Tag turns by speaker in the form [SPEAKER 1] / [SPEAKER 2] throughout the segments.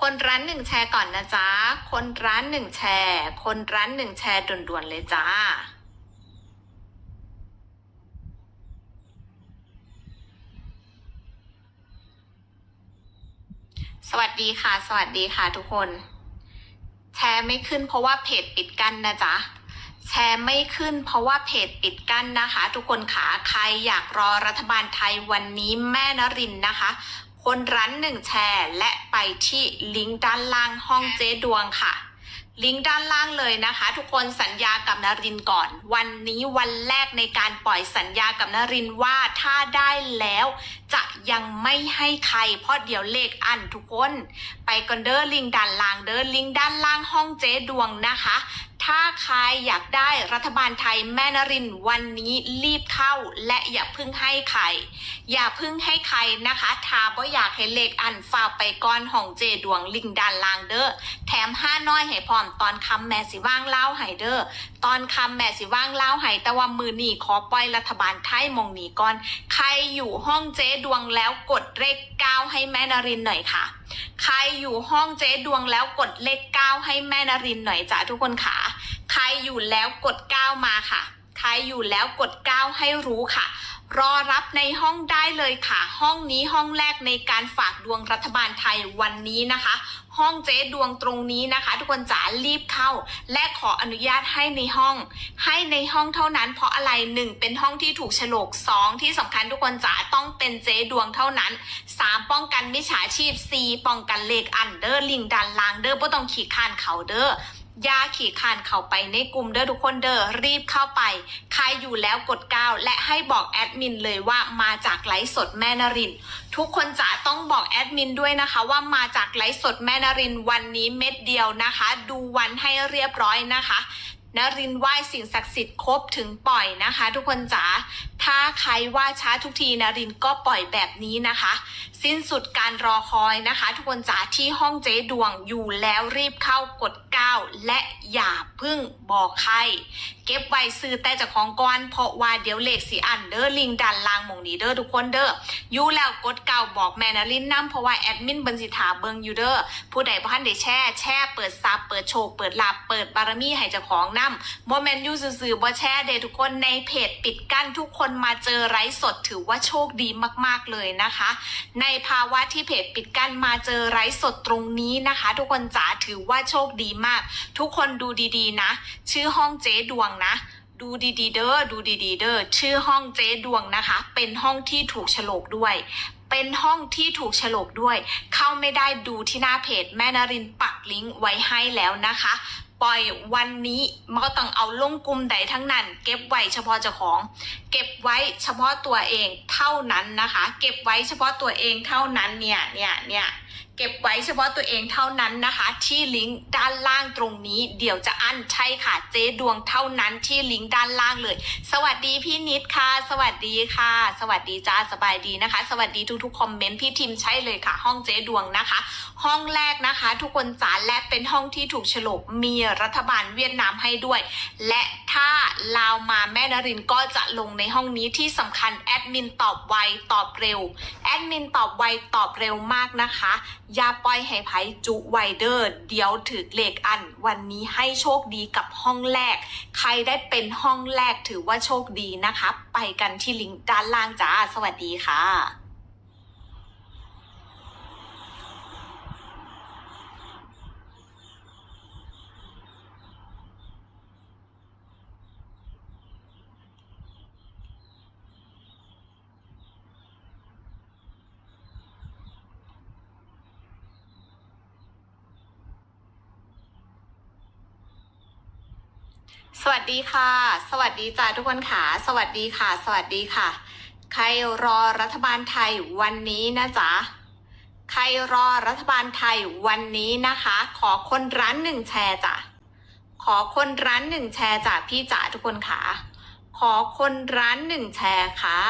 [SPEAKER 1] คนร้านหนึ่งแชร์ก่อนนะจ๊ะ คนร้านหนึ่งแชร์ คนร้านหนึ่งแชร์ด่วนๆเลยจ้า สวัสดีค่ะ สวัสดีค่ะทุกคน แชร์ไม่ขึ้นเพราะว่าเพจปิดกั้นนะจ๊ะแชร์ไม่ขึ้นเพราะว่าเพจปิดกั้นนะคะ ทุกคนขาใครอยากรอรัฐบาลไทยวันนี้แม่นรินนะคะ คนรั้นหนึ่งแชร์ และไปที่ลิงก์ด้านล่างห้องเจ๊ดวงค่ะ ลิงก์ด้านล่างเลยนะคะ ทุกคนสัญญากับนรินก่อน วันนี้วันแรกในการปล่อยสัญญากับนรินว่าถ้าได้แล้ว จะยังไม่ให้ใคร เพราะเดี๋ยวเลขอันทุกคน ไปก่อนเด้อลิงก์ด้านล่างเด้อลิงก์ด้านล่างห้องเจ๊ดวงนะคะ ถ้าใครอยากได้รัฐบาลไทยแม่นรินวันนี้รีบเข้าและอย่าพึ่งให้ใคร อย่าพึ่งให้ใครนะคะถ้าบ่อยากให้เลขอันฝาไปก้อนของเจดวงลิงดานลางเด้อแถมห้าน้อยให้พร้อมตอนคำแม่สิว่างเล่าให้เด้อตอนคำแม่สิว่างเล่าให้แต่ว่ามือหนีขอปล่อยรัฐบาลไทยมองหนีก่อน ใครอยู่ห้องเจดวงแล้วกดเลขเก้าให้แม่นรินหน่อยค่ะ ใครอยู่ห้องเจ๊ดวงแล้วกดเลขเก้าให้แม่นรินหน่อยจ้ะทุกคนค่ะ ใครอยู่แล้วกดเก้ามาค่ะ ใครอยู่แล้วกดเก้าให้รู้ค่ะ รอรับในห้องได้เลยค่ะ ห้องนี้ห้องแรกในการฝากดวงรัฐบาลไทยวันนี้นะคะ ห้องเจ๊ดวงตรงนี้นะคะ ทุกคนจ๋ารีบเข้า และขออนุญาตให้ในห้อง ให้ในห้องเท่านั้น เพราะอะไรหนึ่งเป็นห้องที่ถูกฉลกสองที่สำคัญทุกคนจ๋าต้องเป็นเจ๊ดวงเท่านั้นสามป้องกันมิจฉาชีพสี่ป้องกันเลขอันเดอร์ลิงดันลางเดอร์บ่ต้องขี่คานเขาเดอร์ อย่าขี่คานเข้าไปในกลุ่มเด้อทุกคนเด้อรีบเข้าไป ใครอยู่แล้วกดก้าวและให้บอกแอดมินเลยว่ามาจากไลฟ์สดแม่นริน ทุกคนจ๋าต้องบอกแอดมินด้วยนะคะ ว่ามาจากไลฟ์สดแม่นรินวันนี้เม็ดเดียวนะคะ ดูวันให้เรียบร้อยนะคะ นรินไหว้สิ่งศักดิ์สิทธิ์ครบถึงปล่อยนะคะ ทุกคนจ๋า ถ้าใครว่าช้าทุกทีนรินก็ปล่อยแบบนี้นะคะ สิ้นสุดการรอคอยนะคะ ทุกคนจ๋าที่ห้องเจ๊ดวงอยู่แล้วรีบเข้ากดก้าวและอย่าพึ่งบอกใคร เก็บไว้ซื้อแต่จากของก้อนเพราะว่าเดี๋ยวเลขสีอันเด้อลิงดันลางมงนี้เด้อทุกคนเด้ออยู่แล้วกดเก่าบอกแม่นะลินนํเพราะว่าแอดมินเบินสิถาเบิงอยู่เดอ้อผู้ใดบ่ทันได้แช่แช่เปิดซับเปิดโชคเปิดลาบเปิดบารมีให้เจ้าของนำบ่แม่นอยู่ซื่อๆบ่แช่เดทุกคนในเพจปิดกั้นทุกคนมาเจอไลฟ์สดถือว่าโชคดีมากๆเลยนะคะ ในภาวะที่เพจปิดกั้นมาเจอไลฟ์สดตรงนี้นะคะ ทุกคนจ๋าถือว่าโชคดีมาก ทุกคนดูดีๆนะ ชื่อห้องเจ๊ดวงนะดูดีๆเด้อ ดูดีๆเด้อ ชื่อห้องเจ๊ดวงนะคะ เป็นห้องที่ถูกฉลกด้วย เป็นห้องที่ถูกฉลกด้วย เข้าไม่ได้ดูที่หน้าเพจแม่นารินปักลิงก์ไว้ให้แล้วนะคะ ปล่อยวันนี้มันก็ต้องเอาลงกลุ่มใดทั้งนั้น เก็บไว้เฉพาะเจ้าของ เก็บไว้เฉพาะตัวเองเท่านั้นนะคะ เก็บไว้เฉพาะตัวเองเท่านั้นเนี่ยเนี่ยเนี่ยเก็บไว้เฉพาะตัวเองเท่านั้นนะคะ ที่ลิงก์ด้านล่างตรงนี้ เดี๋ยวจะอั้นใช่ค่ะเจ๊ดวงเท่านั้นที่ลิงก์ด้านล่างเลย สวัสดีพี่นิดค่ะ สวัสดีค่ะ สวัสดีจ้าสบายดีนะคะ สวัสดีทุกๆคอมเมนต์พี่ทิมใช่เลยค่ะ ห้องเจ๊ดวงนะคะ ห้องแรกนะคะ ทุกคนจ๋าและเป็นห้องที่ถูกฉลกมีรัฐบาลเวียดนามให้ด้วย และถ้าลาวมาแม่นรินก็จะลงในห้องนี้ที่สำคัญแอดมินตอบไวตอบเร็ว แอดมินตอบไวตอบเร็วมากนะคะ อย่าปล่อยให้ไผจุไวเดอร์ เดี๋ยวถือเลขอัน วันนี้ให้โชคดีกับห้องแรก ใครได้เป็นห้องแรกถือว่าโชคดีนะคะ ไปกันที่ลิงก์ด้านล่างจ้า สวัสดีค่ะ สวัสดีค่ะ สวัสดีจ้าทุกคนค่ะ สวัสดีค่ะ สวัสดีค่ะ ใครรอรัฐบาลไทยวันนี้นะจ๊ะ ใครรอรัฐบาลไทยวันนี้นะคะ ขอคนร้านหนึ่งแชร์จ้ะ ขอคนร้านหนึ่งแชร์จ้ะพี่จ๋าทุกคนค่ะ ขอคนร้านหนึ่งแชร์ค่ะ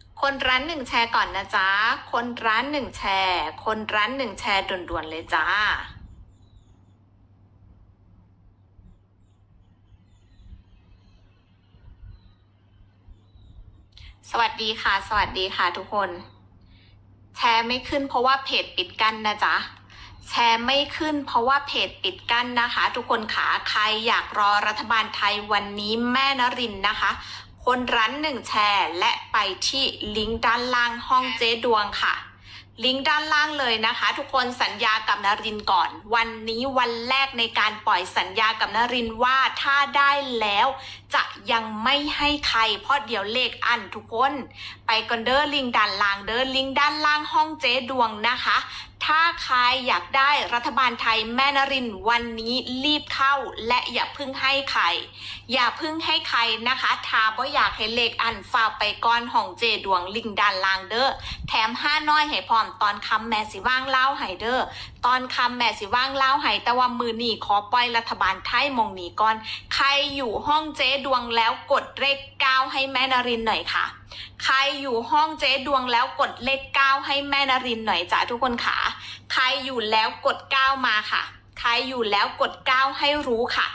[SPEAKER 1] ส คนร้านหนึ่งแชร์ก่อนนะจ๊ะ คนร้านหนึ่งแชร์ คนร้านหนึ่งแชร์ด่วนๆเลยจ้า สวัสดีค่ะ สวัสดีค่ะทุกคน แชร์ไม่ขึ้นเพราะว่าเพจปิดกั้นนะจ๊ะแชร์ไม่ขึ้นเพราะว่าเพจปิดกั้นนะคะ ทุกคนขาใครอยากรอรัฐบาลไทยวันนี้แม่นรินนะคะ คนรั้นหนึ่งแชร์ และไปที่ลิงก์ด้านล่างห้องเจ๊ดวงค่ะ ลิงก์ด้านล่างเลยนะคะ ทุกคนสัญญากับนรินทร์ก่อน วันนี้วันแรกในการปล่อยสัญญากับนรินทร์ว่าถ้าได้แล้ว จะยังไม่ให้ใคร เพราะเดี๋ยวเลขอันทุกคน ไปก่อนเด้อลิงก์ด้านล่างเด้อลิงก์ด้านล่างห้องเจ๊ดวงนะคะถ้าใครอยากได้รัฐบาลไทยแม่นรินวันนี้รีบเข้าและอย่าพึ่งให้ใคร อย่าพึ่งให้ใครนะคะถ้าบ่อยากให้เลขอันฝากไปก้อนของเจดวงลิงดันลางเด้อแถมห้าน้อยให้พร้อมตอนคำแม่สิว่างเล่าให้เด้อตอนคำแม่สิว่างเล่าให้แต่ว่ามือหนีขอปล่อยรัฐบาลไทยมองหนีก่อน ใครอยู่ห้องเจดวงแล้วกดเลขเก้าให้แม่นรินหน่อยค่ะ ใครอยู่ห้องเจ๊ดวงแล้วกดเลขเก้าให้แม่นรินหน่อยจ้ะทุกคนค่ะ ใครอยู่แล้วกดเก้ามาค่ะ ใครอยู่แล้วกดเก้าให้รู้ค่ะ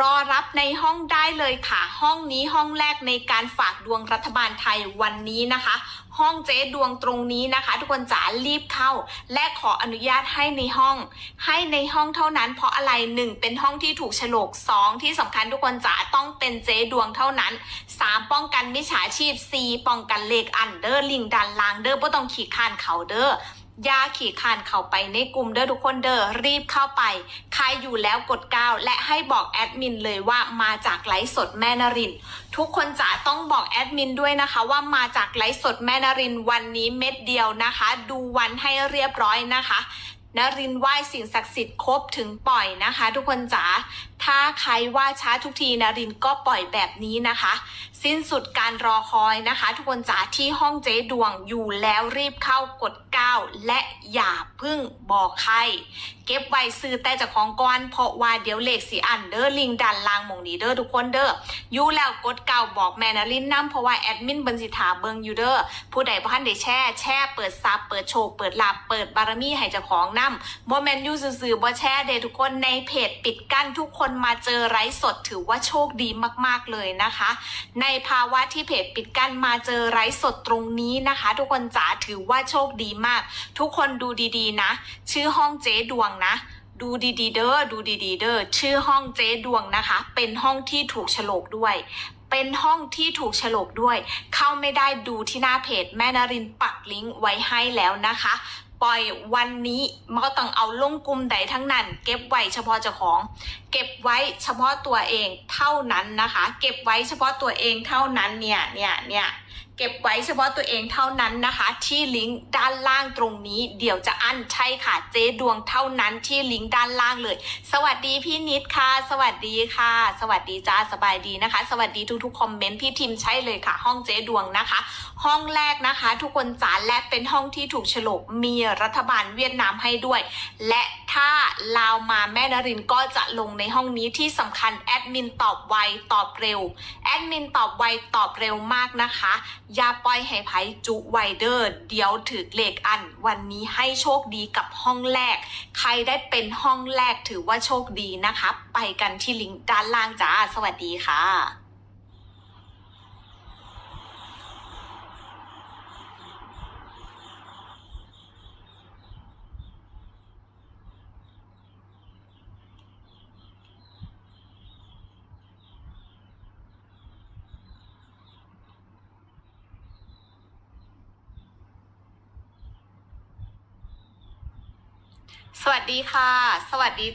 [SPEAKER 1] รอรับในห้องได้เลยค่ะ ห้องนี้ห้องแรกในการฝากดวงรัฐบาลไทยวันนี้นะคะ ห้องเจ๊ดวงตรงนี้นะคะ ทุกคนจ๋ารีบเข้า และขออนุญาตให้ในห้อง ให้ในห้องเท่านั้น เพราะอะไรหนึ่งเป็นห้องที่ถูกฉลกสองที่สำคัญทุกคนจ๋าต้องเป็นเจ๊ดวงเท่านั้นสามป้องกันมิจฉาชีพสี่ป้องกันเลขอันเดอร์ลิงดันลางเดอร์บ่ต้องขี่คานเขาเด้ออ ย่าขี่คานเข้าไปในกลุ่มเด้อทุกคนเด้อรีบเข้าไป ใครอยู่แล้วกดก้าวและให้บอกแอดมินเลยว่ามาจากไลฟ์สดแม่นริน ทุกคนจะต้องบอกแอดมินด้วยนะคะ ว่ามาจากไลฟ์สดแม่นรินวันนี้เม็ดเดียวนะคะ ดูวันให้เรียบร้อยนะคะ นรินไหว้สิ่งศักดิ์สิทธิ์ครบถึงปล่อยนะคะ ทุกคนจ๋าถ้าใครว่าช้าทุกทีนรินก็ปล่อยแบบนี้นะคะ สิ้นสุดการรอคอยนะคะ ทุกคนจ๋าที่ห้องเจ๊ดวงอยู่แล้วรีบเข้ากดก้าวและอย่าพึ่งบอกใคร เก็บไว้ซื้อแต่จากของก้อนเพราะว่าเดี๋ยวเลขสีอันเด้อลิงดันลางมงนี้เด้อทุกคนเด้ออยู่แล้วกดก่าวบอกแม่นารินน้ำเพราะว่าแอดมินบันสิถาเบิงอยู่เด้อผู้ใดบ่ทันได้แช่แช่เปิดซับเปิดโชว์เปิดลาบเปิดบารมีให้เจ้าของน้ำบ่แมนอยู่ซื่อๆบ่แช่เดทุกคนในเพจปิดกั้นทุกคนมาเจอไร้สดถือว่าโชคดีมากๆเลยนะคะ ในภาวะที่เพจปิดกั้นมาเจอไร้สดตรงนี้นะคะ ทุกคนจ๋าถือว่าโชคดีมาก ทุกคนดูดีๆนะ ชื่อห้องเจ๊ดวงนะดูดีๆเด้อ ดูดีๆเด้อ ชื่อห้องเจ๊ดวงนะคะ เป็นห้องที่ถูกฉลกด้วย เป็นห้องที่ถูกฉลกด้วย เข้าไม่ได้ดูที่หน้าเพจแม่นารินปักลิงก์ไว้ให้แล้วนะคะ ปล่อยวันนี้มันก็ต้องเอาลงกลุ่มใดทั้งนั้น เก็บไว้เฉพาะเจ้าของ เก็บไว้เฉพาะตัวเองเท่านั้นนะคะ เก็บไว้เฉพาะตัวเองเท่านั้นเนี่ยเนี่ยเนี่ย เก็บไว้เฉพาะตัวเองเท่านั้นนะคะ ที่ลิงก์ด้านล่างตรงนี้ เดี๋ยวจะอั้นใช่ค่ะเจ๊ดวงเท่านั้นที่ลิงก์ด้านล่างเลย สวัสดีพี่นิดค่ะ สวัสดีค่ะ สวัสดีจ้าสบายดีนะคะ สวัสดีทุกๆคอมเมนต์พี่ทิมใช่เลยค่ะ ห้องเจ๊ดวงนะคะ ห้องแรกนะคะ ทุกคนจ๋าและเป็นห้องที่ถูกฉลกมีรัฐบาลเวียดนามให้ด้วย และถ้าลาวมาแม่นรินก็จะลงในห้องนี้ที่สำคัญแอดมินตอบไวตอบเร็วแอดมินตอบไวตอบเร็วมากนะคะอย่าปล่อยให้ไผจุไวเดอร์ เดี๋ยวถือเลขอัน วันนี้ให้โชคดีกับห้องแรก ใครได้เป็นห้องแรกถือว่าโชคดีนะคะ ไปกันที่ลิงก์ด้านล่างจ้า สวัสดีค่ะ สวัสดีค่ะ สวัสดี